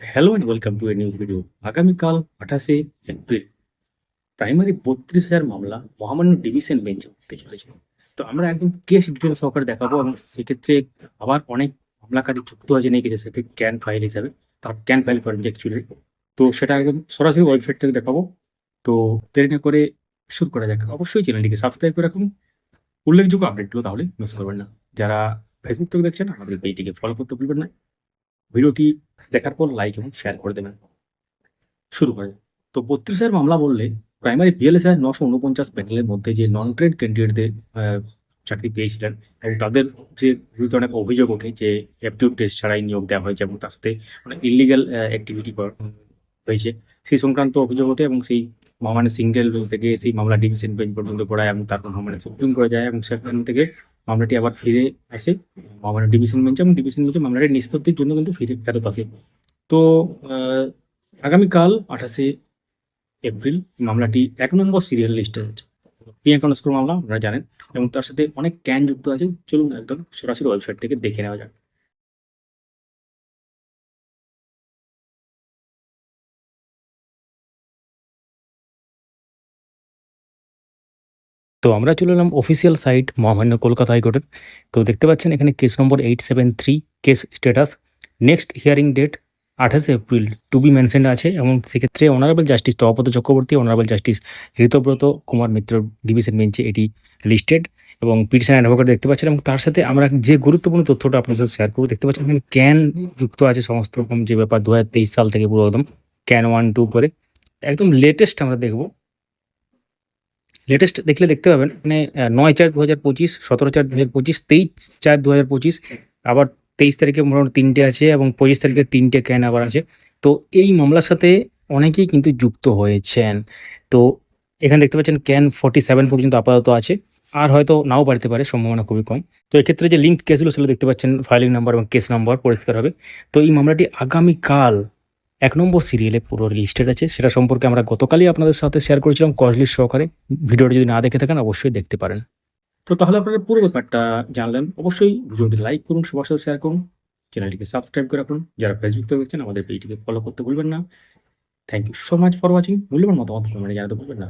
Hello and welcome to a new video আগামীকাল আঠাশে April. Primary বত্রিশ হাজার মামলা, মহামান্য ডিভিশন বেঞ্চে উঠতে চলেছে। তো আমরা একদম কেস ডিটেল সহকারে দেখাবো এবং সেক্ষেত্রে আবার অনেক মামলাকারী যুক্ত আছে নিয়ে গেছে সেটি ক্যান ফাইল হিসাবে। তার ক্যান ফাইল করেন অ্যাকচুয়ালি তো সেটা একদম সরাসরি ওয়েবসাইট থেকে দেখাবো। তো দেরি না করে শুরু করা যাক। অবশ্যই চ্যানেলটিকে সাবস্ক্রাইব করে রাখুন। উল্লেখযোগ্য আপডেটগুলো তাহলে মিস করবেন না। যারা ফেসবুক থেকে দেখছেন, আমাদের পেজটিকে ফলো করতে ভুলবেন না। ভিডিওটি দেখার পর লাইক এবং শেয়ার করে দেবেন। শুরু করে তো বত্রিশের মামলা বললে প্রাইমারি বিএলএসআই নশো উনপঞ্চাশ প্যানেলের মধ্যে যে নন ট্রেড ক্যান্ডিডেটদের চাকরি পেয়েছিলেন এবং তাদের যে বিরুদ্ধে অনেক অভিযোগ ওঠে যে অ্যাপটিউড টেস্ট ছাড়াই নিয়োগ দেওয়া হয়েছে এবং তার সাথে অনেক ইলিগাল অ্যাক্টিভিটি হয়েছে। সেই সংক্রান্ত অভিযোগ ওঠে এবং সেই মানে সিঙ্গেল থেকে সেই মামলা ডিভিশন বেঞ্চ পর্যন্ত পড়ায় এবং তারপর মানে সুপ্রিম করে যায় এবং সেখান থেকে মামলাটি আবার ফিরে আসে মামলা ডিভিশন বেঞ্চে এবং ডিভিশন বেঞ্চে মামলাটি নিষ্পত্তির জন্য কিন্তু ফিরে ফেরত আসে। তো আগামীকাল আঠাশে এপ্রিল মামলাটি এক নম্বর সিরিয়াল লিস্টে আছে প্রিয়াঙ্কা নস্কর মামলা, আপনারা জানেন, এবং তার সাথে অনেক ক্যান যুক্ত আছে চলুন একদম সরাসরি ওয়েবসাইট থেকে দেখে নেওয়া যাক। তো আমরা চলে এলাম অফিসিয়াল সাইট মহামান্য কলকাতা হাইকোর্টের। তো দেখতে পাচ্ছেন, এখানে case number eight seven three case status next hearing date আঠাশে এপ্রিল টু বি মেনশন আছে। এবং সেক্ষেত্রে honourable justice Tapabrata Chakraborty honourable justice Ritabrata Kumar Mitra division বেঞ্চে এটি লিস্টেড এবং পিটিশন অ্যাডভোকেট দেখতে পাচ্ছেন, এবং তার সাথে আমরা যে গুরুত্বপূর্ণ তথ্যটা আপনার সাথে শেয়ার করব, দেখতে পাচ্ছেন এখানে ক্যান যুক্ত আছে সমস্ত রকম যে ব্যাপার, দু হাজার তেইশ সাল থেকে পুরো একদম। ক্যান ওয়ান টু করে। একদম লেটেস্ট আমরা দেখব। লেটেস্ট দেখলে দেখতে পাবেন মানে নয় চার দু হাজার পঁচিশ, সতেরো চার দু হাজার পঁচিশ, তেইশ চার দু হাজার পঁচিশ, আবার তেইশ তারিখে মোটামুটি তিনটে আছে এবং পঁচিশ তারিখে তিনটে ক্যান আবার আছে। তো এই মামলার সাথে অনেকেই কিন্তু যুক্ত হয়েছেন। তো এখানে দেখতে পাচ্ছেন ক্যান ফর্টি সেভেন পর্যন্ত আপাতত আছে, আর হয়তো নাও বাড়তে পারে, সম্ভাবনা খুবই কম। তো এক্ষেত্রে যে লিঙ্ক কেসগুলো সেগুলো দেখতে পাচ্ছেন ফাইলিং নাম্বার এবং কেস নাম্বার পরিষ্কার হবে। তো এই মামলাটি আগামীকাল এক নম্বর সিরিয়ালে পুরো লিস্টেড আছে। সেটা সম্পর্কে আমরা গতকালই আপনাদের সাথে শেয়ার করেছিলাম কজলির সহকারে। ভিডিওটি যদি না দেখে থাকেন, অবশ্যই দেখতে পারেন। তো তাহলে আপনারা পুরো ব্যাপারটা জানলেন। অবশ্যই ভিডিওটি লাইক করুন, সবার সাথে শেয়ার করুন। চ্যানেলটিকে সাবস্ক্রাইব করে রাখুন। যারা ফেসবুক থেকে দেখছেন, আমাদের পেজটিকে ফলো করতে ভুলবেন না। Thank you so much for watching মূল্যবান মতামত কমেন্টে জানাতে ভুলবেন না।